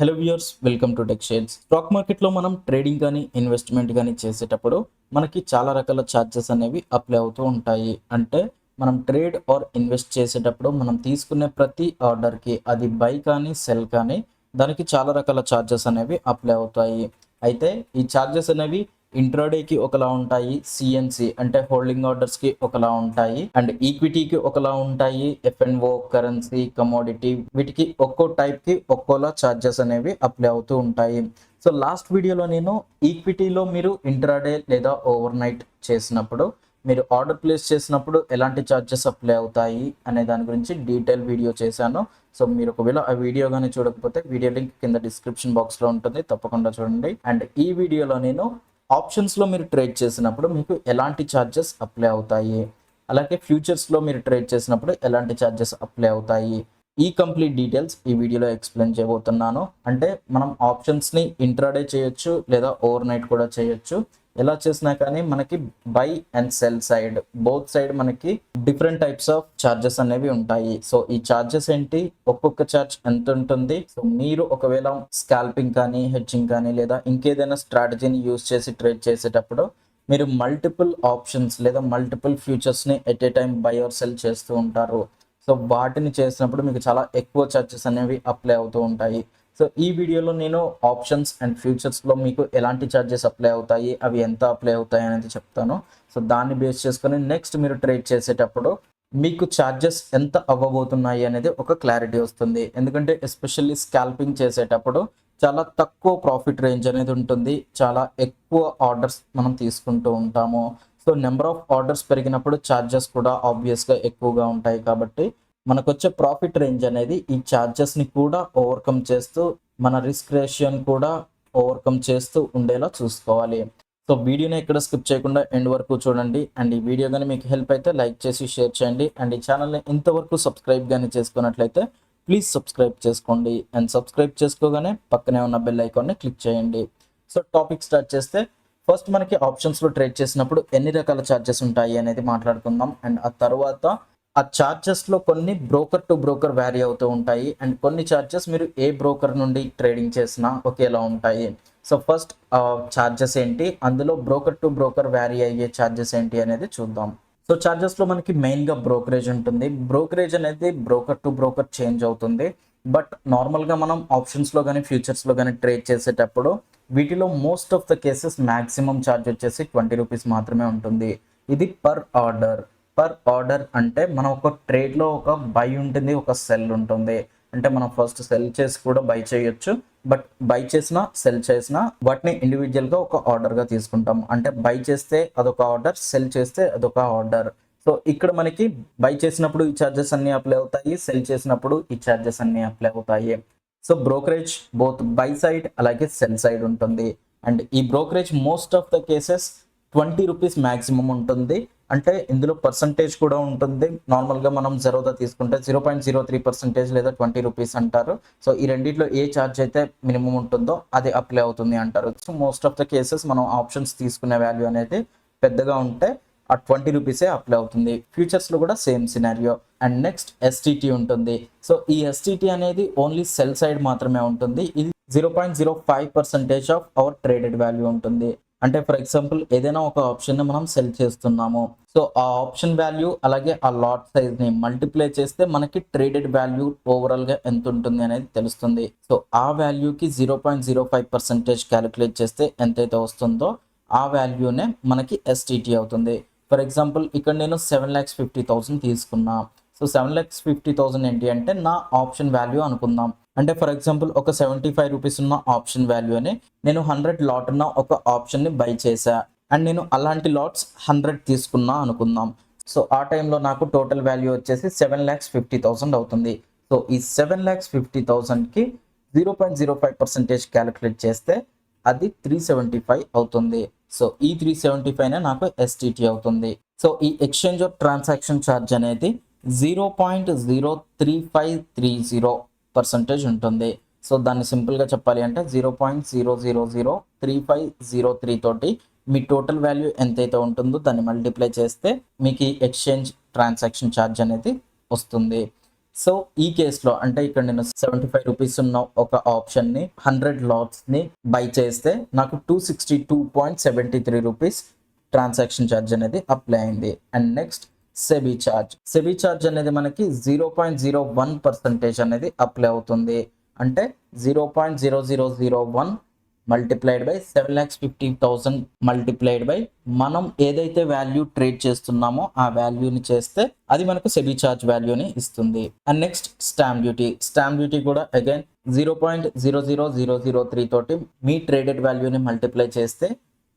Hello viewers welcome to tech shares stock మార్కెట్లో మనం trading కానీ ఇన్వెస్ట్మెంట్ కానీ చేసేటప్పుడు మనకి చాలా రకాల ఛార్జెస్ అనేవి అప్లై అవుతూ ఉంటాయి. అంటే మనం ట్రేడ్ ఆర్ ఇన్వెస్ట్ చేసేటప్పుడు మనం తీసుకునే ప్రతి ఆర్డర్కి అది బై కానీ సెల్ కానీ దానికి చాలా రకాల ఛార్జెస్ అనేవి అప్లై అవుతాయి. అయితే ఈ ఛార్జెస్ అనేవి ఇంట్రాడేకి ఒకలా ఉంటాయి సిఎన్సి అంటే హోల్డింగ్ ఆర్డర్స్కి ఒకలా ఉంటాయి అండ్ ఈక్విటీకి ఒకలా ఉంటాయి ఎఫ్ఎన్ఓ కరెన్సీ కమోడిటీ వీటికి ఒక్కో టైప్కి ఒక్కోలా ఛార్జెస్ అనేవి అప్లై అవుతూ ఉంటాయి. సో లాస్ట్ వీడియోలో నేను ఈక్విటీలో మీరు ఇంట్రాడే లేదా ఓవర్ నైట్ చేసినప్పుడు మీరు ఆర్డర్ ప్లేస్ చేసినప్పుడు ఎలాంటి ఛార్జెస్ అప్లై అవుతాయి అనే దాని గురించి డీటెయిల్ వీడియో చేశాను. సో మీరు ఒకవేళ ఆ వీడియో కానీ చూడకపోతే వీడియో లింక్ కింద డిస్క్రిప్షన్ బాక్స్లో ఉంటుంది తప్పకుండా చూడండి. అండ్ ఈ వీడియోలో నేను ఆప్షన్స్లో మీరు ట్రేడ్ చేసినప్పుడు మీకు ఎలాంటి ఛార్జెస్ అప్లై అవుతాయి? అలాగే ఫ్యూచర్స్లో మీరు ట్రేడ్ చేసినప్పుడు ఎలాంటి ఛార్జెస్ అప్లై అవుతాయి? ఈ కంప్లీట్ డీటెయిల్స్ ఈ వీడియోలో ఎక్స్ప్లెయిన్ చేయబోతున్నాను. అంటే మనం ఆప్షన్స్ని ఇంట్రాడే చేయొచ్చు లేదా ఓవర్ నైట్ కూడా చేయొచ్చు. ఎలా చేసినా కానీ మనకి buy and sell side both side మనకి డిఫరెంట్ టైప్స్ ఆఫ్ చార్జెస్ అనేవి ఉంటాయి. సో ఈ చార్జెస్ ఏంటి? ఒక్కొక్క చార్జ్ ఎంత ఉంటుంది? సో మీరు ఒకవేళ స్కాల్పింగ్ కానీ హెడ్జింగ్ కానీ లేదా ఇంకేదైనా స్ట్రాటజీని యూస్ చేసి ట్రేడ్ చేసేటప్పుడు మీరు మల్టిపుల్ ఆప్షన్స్ లేదా multiple ఫ్యూచర్స్ని at a time buy or sell చేస్తూ ఉంటారు. సో వాటిని చేసినప్పుడు మీకు చాలా ఎక్కువ చార్జెస్ అనేవి అప్లై అవుతూ ఉంటాయి. సో ఈ వీడియోలో నేను ఆప్షన్స్ అండ్ ఫ్యూచర్స్లో మీకు ఎలాంటి ఛార్జెస్ అప్లై అవుతాయి అవి ఎంత అప్లై అవుతాయి అనేది చెప్తాను. సో దాన్ని బేస్ చేసుకొని నెక్స్ట్ మీరు ట్రేడ్ చేసేటప్పుడు మీకు ఛార్జెస్ ఎంత అవ్వబోతున్నాయి అనేది ఒక క్లారిటీ వస్తుంది. ఎందుకంటే ఎస్పెషల్లీ స్కాల్పింగ్ చేసేటప్పుడు చాలా తక్కువ ప్రాఫిట్ రేంజ్ అనేది ఉంటుంది. చాలా ఎక్కువ ఆర్డర్స్ మనం తీసుకుంటూ ఉంటాము. సో నెంబర్ ఆఫ్ ఆర్డర్స్ పెరిగినప్పుడు ఛార్జెస్ కూడా ఆబ్వియస్గా ఎక్కువగా ఉంటాయి కాబట్టి మనకు వచ్చే ప్రాఫిట్ రేంజ్ అనేది ఈ ఛార్జెస్ని కూడా ఓవర్కమ్ చేస్తూ మన రిస్క్ రేషియోని కూడా ఓవర్కమ్ చేస్తూ ఉండేలా చూసుకోవాలి. సో వీడియోని ఎక్కడ స్కిప్ చేయకుండా ఎండ్ వరకు చూడండి. అండ్ ఈ వీడియో కానీ మీకు హెల్ప్ అయితే లైక్ చేసి షేర్ చేయండి. అండ్ ఈ ఛానల్ని ఇంతవరకు సబ్స్క్రైబ్ కానీ చేసుకున్నట్లయితే ప్లీజ్ సబ్స్క్రైబ్ చేసుకోండి. అండ్ సబ్స్క్రైబ్ చేసుకోగానే పక్కనే ఉన్న బెల్ ఐకాన్ని క్లిక్ చేయండి. సో టాపిక్ స్టార్ట్ చేస్తే ఫస్ట్ మనకి ఆప్షన్స్లో ట్రేడ్ చేసినప్పుడు ఎన్ని రకాల ఛార్జెస్ ఉంటాయి అనేది మాట్లాడుకుందాం. అండ్ ఆ తర్వాత ఆ ఛార్జెస్లో కొన్ని బ్రోకర్ టు బ్రోకర్ వ్యారీ అవుతూ ఉంటాయి. అండ్ కొన్ని ఛార్జెస్ మీరు ఏ బ్రోకర్ నుండి ట్రేడింగ్ చేసినా ఒకేలా ఉంటాయి. సో ఫస్ట్ ఛార్జెస్ ఏంటి? అందులో బ్రోకర్ టు బ్రోకర్ వ్యారీ అయ్యే ఛార్జెస్ ఏంటి అనేది చూద్దాం. సో ఛార్జెస్లో మనకి మెయిన్గా బ్రోకరేజ్ ఉంటుంది. బ్రోకరేజ్ అనేది బ్రోకర్ టు బ్రోకర్ చేంజ్ అవుతుంది. బట్ నార్మల్గా మనం ఆప్షన్స్లో కానీ ఫ్యూచర్స్లో కానీ ట్రేడ్ చేసేటప్పుడు వీటిలో most of the cases maximum charge వచ్చేసి ట్వంటీ రూపీస్ మాత్రమే ఉంటుంది. ఇది పర్ ఆర్డర్ పర్ ఆర్డర్ అంటే మనం ఒక ట్రేడ్లో ఒక బై ఉంటుంది ఒక సెల్ ఉంటుంది. అంటే మనం ఫస్ట్ సెల్ చేసి కూడా బై చేయొచ్చు. బట్ బై చేసినా సెల్ చేసినా వాటిని ఇండివిజువల్గా ఒక ఆర్డర్గా తీసుకుంటాం. అంటే బై చేస్తే అదొక ఆర్డర్ సెల్ చేస్తే అదొక ఆర్డర్. సో ఇక్కడ మనకి బై చేసినప్పుడు ఈ ఛార్జెస్ అన్నీ అప్లై అవుతాయి సెల్ చేసినప్పుడు ఈ ఛార్జెస్ అన్నీ అప్లై అవుతాయి. So brokerage both buy side అలాగే సెల్ సైడ్ ఉంటుంది. అండ్ ఈ brokerage most of the cases twenty rupees maximum ఉంటుంది. అంటే ఇందులో పర్సంటేజ్ కూడా ఉంటుంది. నార్మల్గా మనం జెరోదా తీసుకుంటే zero point zero three percentage లేదా ట్వంటీ రూపీస్ అంటారు. సో ఈ రెండిట్లో ఏ ఛార్జ్ అయితే మినిమం ఉంటుందో అది అప్లై అవుతుంది అంటారు. So most of the cases మనం ఆప్షన్స్ తీసుకునే వాల్యూ అనేది పెద్దగా ఉంటే ఆ ట్వంటీ రూపీసే అప్లై అవుతుంది. ఫ్యూచర్స్లో కూడా same scenario and next STT ఉంటుంది. సో ఈ ఎస్టీటీ అనేది ఓన్లీ సెల్ సైడ్ మాత్రమే ఉంటుంది. ఇది zero point zero five percentage of our traded value ఉంటుంది. అంటే ఫర్ ఎగ్జాంపుల్ ఏదైనా ఒక ఆప్షన్ మనం సెల్ చేస్తున్నాము. సో ఆ ఆప్షన్ వాల్యూ అలాగే ఆ లాట్ సైజ్ని మల్టిప్లై చేస్తే మనకి ట్రేడెడ్ వాల్యూ ఓవరాల్గా ఎంత ఉంటుంది అనేది తెలుస్తుంది. సో ఆ వాల్యూకి zero point zero five percentage calculate చేస్తే ఎంతైతే వస్తుందో ఆ వాల్యూనే మనకి ఎస్టీటీ అవుతుంది. ఫర్ ఎగ్జాంపుల్ ఇక్కడ నేను సెవెన్ ల్యాక్స్ ఫిఫ్టీ థౌసండ్ తీసుకున్నా. So seven lakhs fifty thousand ఏంటి అంటే నా ఆప్షన్ వాల్యూ అనుకుందాం. అంటే ఫర్ ఎగ్జాంపుల్ ఒక సెవెంటీ ఫైవ్ రూపీస్ ఉన్న ఆప్షన్ వాల్యూని నేను హండ్రెడ్ లాట్ ఉన్న ఒక ఆప్షన్ని బై చేశా. అండ్ నేను అలాంటి లాట్స్ హండ్రెడ్ తీసుకున్నా అనుకుందాం. సో ఆ టైంలో నాకు టోటల్ వాల్యూ వచ్చేసి సెవెన్ ల్యాక్స్ ఫిఫ్టీ థౌసండ్ అవుతుంది. సో ఈ seven lakhs fifty థౌసండ్కి zero point zero five percentage calculate చేస్తే అది త్రీ సెవెంటీ ఫైవ్ అవుతుంది. సో ఈ త్రీ సెవెంటీ ఫైవ్ నాకు ఎస్టీటీ అవుతుంది. సో ఈ ఎక్స్చేంజ్ ఆఫ్ ట్రాన్సాక్షన్ ఛార్జ్ అనేది zero point zero three five three zero percentage ఉంటుంది. సో దాన్ని సింపుల్గా చెప్పాలి అంటే zero point zero zero zero three five zero three తోటి మీ టోటల్ వాల్యూ ఎంతైతే ఉంటుందో దాన్ని మల్టిప్లై చేస్తే మీకు ఈ ఎక్స్చేంజ్ ట్రాన్సాక్షన్ ఛార్జ్ అనేది వస్తుంది. సో ఈ కేసులో అంటే ఇక్కడ నేను సెవెంటీ ఫైవ్ రూపీస్ ఉన్న ఒక ఆప్షన్ని హండ్రెడ్ లాట్స్ని బై చేస్తే నాకు two sixty two point seventy three rupees transaction charge అనేది అప్లై అయింది. And next SEBI charge. SEBI charge అనేది మనకి zero point zero one percentage అనేది అప్లై అవుతుంది. అంటే zero point zero zero zero one multiplied by seven lakhs fifty thousand multiplied by మనం ఏదైతే value trade చేస్తున్నామో ఆ వాల్యూని చేస్తే అది మనకు సెబీ ఛార్జ్ వాల్యూని ఇస్తుంది. And next stamp duty. Stamp duty కూడా again zero point zero zero zero zero three తోటి మీ ట్రేడెడ్ వాల్యూని మల్టిప్లై చేస్తే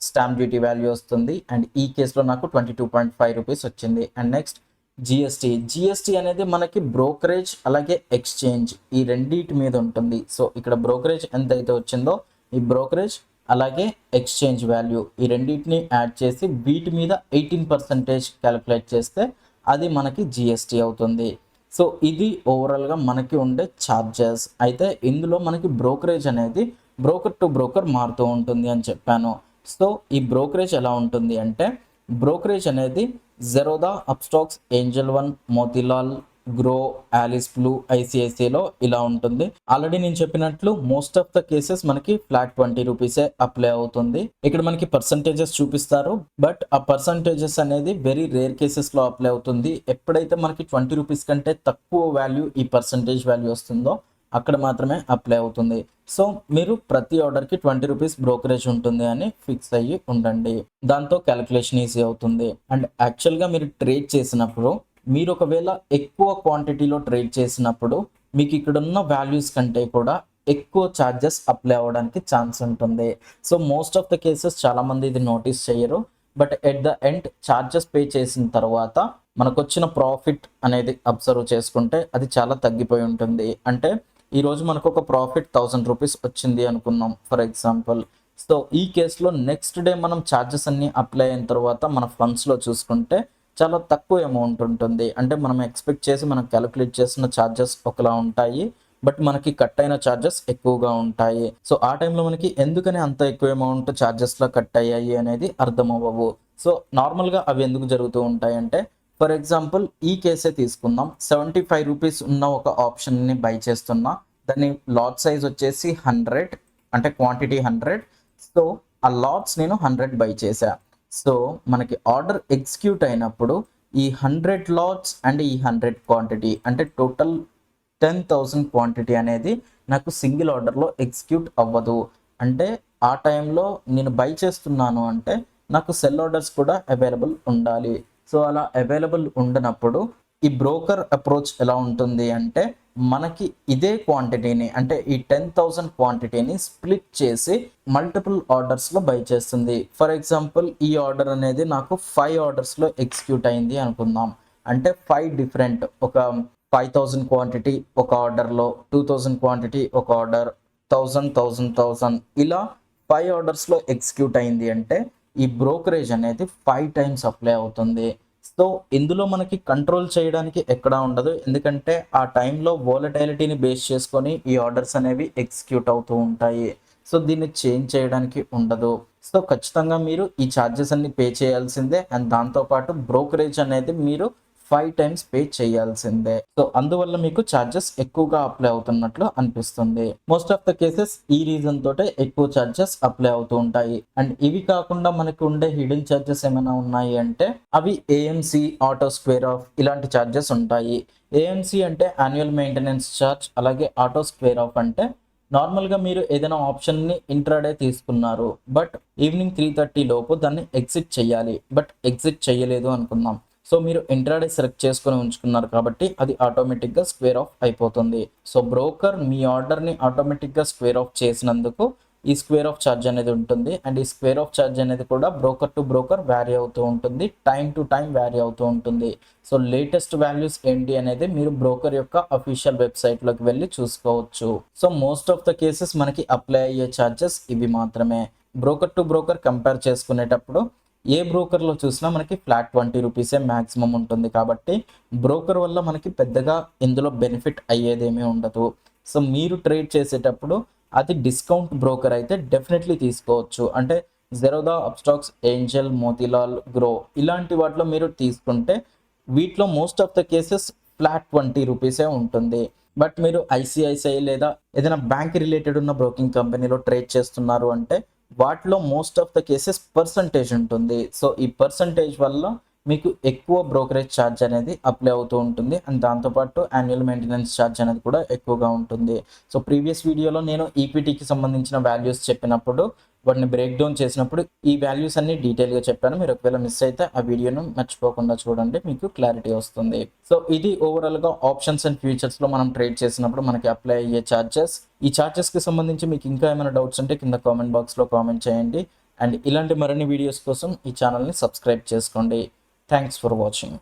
స్టాంప్ డ్యూటీ వాల్యూ వస్తుంది. అండ్ ఈ కేసులో నాకు twenty two point five rupees వచ్చింది. And next GST. జిఎస్టీ అనేది మనకి బ్రోకరేజ్ అలాగే ఎక్స్చేంజ్ ఈ రెండింటి మీద ఉంటుంది. సో ఇక్కడ బ్రోకరేజ్ ఎంత అయితే వచ్చిందో ఈ బ్రోకరేజ్ అలాగే ఎక్స్చేంజ్ వాల్యూ ఈ రెండింటిని యాడ్ చేసి వీటి మీద ఎయిటీన్ పర్సెంటేజ్ క్యాలిక్యులేట్ చేస్తే అది మనకి జిఎస్టీ అవుతుంది. సో ఇది ఓవరాల్గా మనకి ఉండే ఛార్జెస్ అయితే ఇందులో మనకి బ్రోకరేజ్ అనేది బ్రోకర్ టు బ్రోకర్ మారుతూ ఉంటుంది అని చెప్పాను. సో ఈ బ్రోకరేజ్ ఎలా ఉంటుంది అంటే బ్రోకరేజ్ అనేది Zerodha Upstox Angel One Motilal Groww Alice Blue ఐసిఐసిఐలో ఇలా ఉంటుంది. ఆల్రెడీ నేను చెప్పినట్లు మోస్ట్ ఆఫ్ ద కేసెస్ మనకి ఫ్లాట్ ట్వంటీ రూపీసే అప్లై అవుతుంది. ఇక్కడ మనకి పర్సంటేజెస్ చూపిస్తారు. బట్ ఆ పర్సంటేజెస్ అనేది వెరీ రేర్ కేసెస్లో అప్లై అవుతుంది. ఎప్పుడైతే మనకి ట్వంటీ రూపీస్ కంటే తక్కువ వాల్యూ ఈ పర్సంటేజ్ వాల్యూ వస్తుందో అక్కడ మాత్రమే అప్లై అవుతుంది. సో మీరు ప్రతి ఆర్డర్కి ట్వంటీ రూపీస్ బ్రోకరేజ్ ఉంటుంది అని ఫిక్స్ అయ్యి ఉండండి. దాంతో క్యాలిక్యులేషన్ ఈజీ అవుతుంది. అండ్ యాక్చువల్గా మీరు ట్రేడ్ చేసినప్పుడు మీరు ఒకవేళ ఎక్కువ క్వాంటిటీలో ట్రేడ్ చేసినప్పుడు మీకు ఇక్కడ ఉన్న వాల్యూస్ కంటే కూడా ఎక్కువ ఛార్జెస్ అప్లై అవ్వడానికి ఛాన్స్ ఉంటుంది. So most of the cases చాలామంది ఇది నోటీస్ చేయరు. But at the end charges pay చేసిన తర్వాత మనకు వచ్చిన ప్రాఫిట్ అనేది అబ్జర్వ్ చేసుకుంటే అది చాలా తగ్గిపోయి ఉంటుంది. అంటే ఈరోజు మనకు ఒక ప్రాఫిట్ థౌసండ్ రూపీస్ వచ్చింది అనుకున్నాం ఫర్ ఎగ్జాంపుల్. సో ఈ కేసులో నెక్స్ట్ డే మనం ఛార్జెస్ అన్ని అప్లై అయిన తర్వాత మన ఫండ్స్లో చూసుకుంటే చాలా తక్కువ అమౌంట్ ఉంటుంది. అంటే మనం ఎక్స్పెక్ట్ చేసి మనం క్యాలిక్యులేట్ చేసిన ఛార్జెస్ ఒకలా ఉంటాయి బట్ మనకి కట్ అయిన ఛార్జెస్ ఎక్కువగా ఉంటాయి. సో ఆ టైంలో మనకి ఎందుకని అంత ఎక్కువ అమౌంట్ ఛార్జెస్లో కట్ అయ్యాయి అనేది అర్థం అవ్వవు సో నార్మల్గా అవి ఎందుకు జరుగుతూ ఉంటాయి అంటే ఫర్ ఎగ్జాంపుల్ ఈ కేసే తీసుకుందాం. సెవెంటీ ఫైవ్ రూపీస్ ఉన్న ఒక ఆప్షన్ని బై చేస్తున్నా. దాని లాట్ సైజ్ వచ్చేసి హండ్రెడ్ అంటే క్వాంటిటీ హండ్రెడ్. సో ఆ లాట్స్ నేను హండ్రెడ్ బై చేశా. సో మనకి ఆర్డర్ ఎగ్జిక్యూట్ అయినప్పుడు ఈ హండ్రెడ్ లాట్స్ అండ్ ఈ హండ్రెడ్ క్వాంటిటీ అంటే టోటల్ టెన్ థౌసండ్ క్వాంటిటీ అనేది నాకు సింగిల్ ఆర్డర్లో ఎగ్జిక్యూట్ అవ్వదు. అంటే ఆ టైంలో నేను బై చేస్తున్నాను అంటే నాకు సెల్ ఆర్డర్స్ కూడా అవైలబుల్ ఉండాలి. సో అలా అవైలబుల్ ఉండనప్పుడు ఈ బ్రోకర్ అప్రోచ్ ఎలా ఉంటుంది అంటే మనకి ఇదే క్వాంటిటీని అంటే ఈ టెన్ థౌసండ్ క్వాంటిటీని స్ప్లిట్ చేసి మల్టిపుల్ ఆర్డర్స్లో బై చేస్తుంది. ఫర్ ఎగ్జాంపుల్ ఈ ఆర్డర్ అనేది నాకు ఫైవ్ ఆర్డర్స్లో ఎగ్జిక్యూట్ అయింది అనుకుందాం. అంటే ఫైవ్ డిఫరెంట్ ఒక ఫైవ్ థౌజండ్ క్వాంటిటీ ఒక ఆర్డర్లో టూ థౌజండ్ క్వాంటిటీ ఒక ఆర్డర్ థౌజండ్ థౌజండ్ థౌజండ్ ఇలా ఫైవ్ ఆర్డర్స్లో ఎగ్జిక్యూట్ అయింది అంటే ఈ బ్రోకరేజ్ అనేది ఫైవ్ టైమ్స్ అప్లై అవుతుంది. సో ఇందులో మనకి కంట్రోల్ చేయడానికి ఎక్కడా ఉండదు. ఎందుకంటే ఆ టైంలో వాలటైలిటీని బేస్ చేసుకొని ఈ ఆర్డర్స్ అనేవి ఎగ్జిక్యూట్ అవుతూ ఉంటాయి. సో దీన్ని చేంజ్ చేయడానికి ఉండదు. సో ఖచ్చితంగా మీరు ఈ ఛార్జెస్ అన్ని పే చేయాల్సిందే. అండ్ దాంతోపాటు బ్రోకరేజ్ అనేది మీరు ఫైవ్ టైమ్స్ పే చేయాల్సిందే. సో అందువల్ల మీకు ఛార్జెస్ ఎక్కువగా అప్లై అవుతున్నట్లు అనిపిస్తుంది. మోస్ట్ ఆఫ్ ద కేసెస్ ఈ రీజన్ తోటే ఎక్కువ ఛార్జెస్ అప్లై అవుతూ ఉంటాయి. అండ్ ఇవి కాకుండా మనకి ఉండే హిడెన్ ఛార్జెస్ ఏమైనా ఉన్నాయి అంటే అవి ఏఎంసి ఆటో స్క్వేర్ ఆఫ్ ఇలాంటి ఛార్జెస్ ఉంటాయి. ఏఎంసి అంటే యాన్యువల్ మెయింటెనెన్స్ ఛార్జ్ అలాగే ఆటో స్క్వేర్ ఆఫ్ అంటే నార్మల్గా మీరు ఏదైనా ఆప్షన్ని ఇంట్రాడే తీసుకున్నారు. బట్ ఈవినింగ్ త్రీ థర్టీ లోపు దాన్ని ఎగ్జిట్ చేయాలి. బట్ ఎగ్జిట్ చేయలేదు అనుకుందాం. సో మీరు ఇంట్రాడే సెలెక్ట్ చేసుకుని ఉంచుకున్నారు కాబట్టి అది ఆటోమేటిక్గా స్క్వేర్ ఆఫ్ అయిపోతుంది. సో బ్రోకర్ మీ ఆర్డర్ని ఆటోమేటిక్గా స్క్వేర్ ఆఫ్ చేసినందుకు ఈ స్క్వేర్ ఆఫ్ ఛార్జ్ అనేది ఉంటుంది. అండ్ ఈ స్క్వేర్ ఆఫ్ ఛార్జ్ అనేది కూడా బ్రోకర్ టు బ్రోకర్ వ్యారీ అవుతూ ఉంటుంది. టైం టు టైం వ్యారీ అవుతూ ఉంటుంది. సో లేటెస్ట్ వాల్యూస్ ఏంటి అనేది మీరు బ్రోకర్ యొక్క అఫీషియల్ వెబ్సైట్లోకి వెళ్ళి చూసుకోవచ్చు. So most of the cases మనకి అప్లై అయ్యే ఛార్జెస్ ఇవి మాత్రమే. బ్రోకర్ టు బ్రోకర్ కంపేర్ చేసుకునేటప్పుడు ఏ బ్రోకర్లో చూసినా మనకి ఫ్లాట్ ట్వంటీ రూపీసే మ్యాక్సిమం ఉంటుంది కాబట్టి బ్రోకర్ వల్ల మనకి పెద్దగా ఇందులో బెనిఫిట్ అయ్యేదేమీ ఉండదు. సో మీరు ట్రేడ్ చేసేటప్పుడు అది డిస్కౌంట్ బ్రోకర్ అయితే డెఫినెట్లీ తీసుకోవచ్చు. అంటే Zerodha Upstox Angel Motilal Groww ఇలాంటి వాటిలో మీరు తీసుకుంటే వీటిలో most of the cases flat twenty రూపీసే ఉంటుంది. బట్ మీరు ఐసిఐసిఐ లేదా ఏదైనా బ్యాంక్ రిలేటెడ్ ఉన్న బ్రోకింగ్ కంపెనీలో ట్రేడ్ చేస్తున్నారు అంటే వాటిలో most of the cases percentage ఉంటుంది. సో ఈ పర్సంటేజ్ వల్ల మీకు ఎక్కువ బ్రోకరేజ్ ఛార్జ్ అనేది అప్లై అవుతూ ఉంటుంది. అండ్ దాంతోపాటు యాన్యువల్ మెయింటెనెన్స్ ఛార్జ్ అనేది కూడా ఎక్కువగా ఉంటుంది. సో ప్రీవియస్ వీడియోలో నేను ఈక్విటీకి సంబంధించిన వాల్యూస్ చెప్పినప్పుడు వాటిని బ్రేక్ డౌన్ చేసినప్పుడు ఈ వాల్యూస్ అన్ని డీటెయిల్గా చెప్పాను. మీరు ఒకవేళ మిస్ అయితే ఆ వీడియోను మర్చిపోకుండా చూడండి మీకు క్లారిటీ వస్తుంది. సో ఇది ఓవరాల్గా ఆప్షన్స్ అండ్ ఫ్యూచర్స్లో మనం ట్రేడ్ చేసినప్పుడు మనకి అప్లై అయ్యే ఛార్జెస్ ఈ ఛార్జెస్కి సంబంధించి మీకు ఇంకా ఏమైనా డౌట్స్ ఉంటే కింద కామెంట్ బాక్స్లో కామెంట్ చేయండి. అండ్ ఇలాంటి మరిన్ని వీడియోస్ కోసం ఈ ఛానల్ని సబ్స్క్రైబ్ చేసుకోండి. Thanks for watching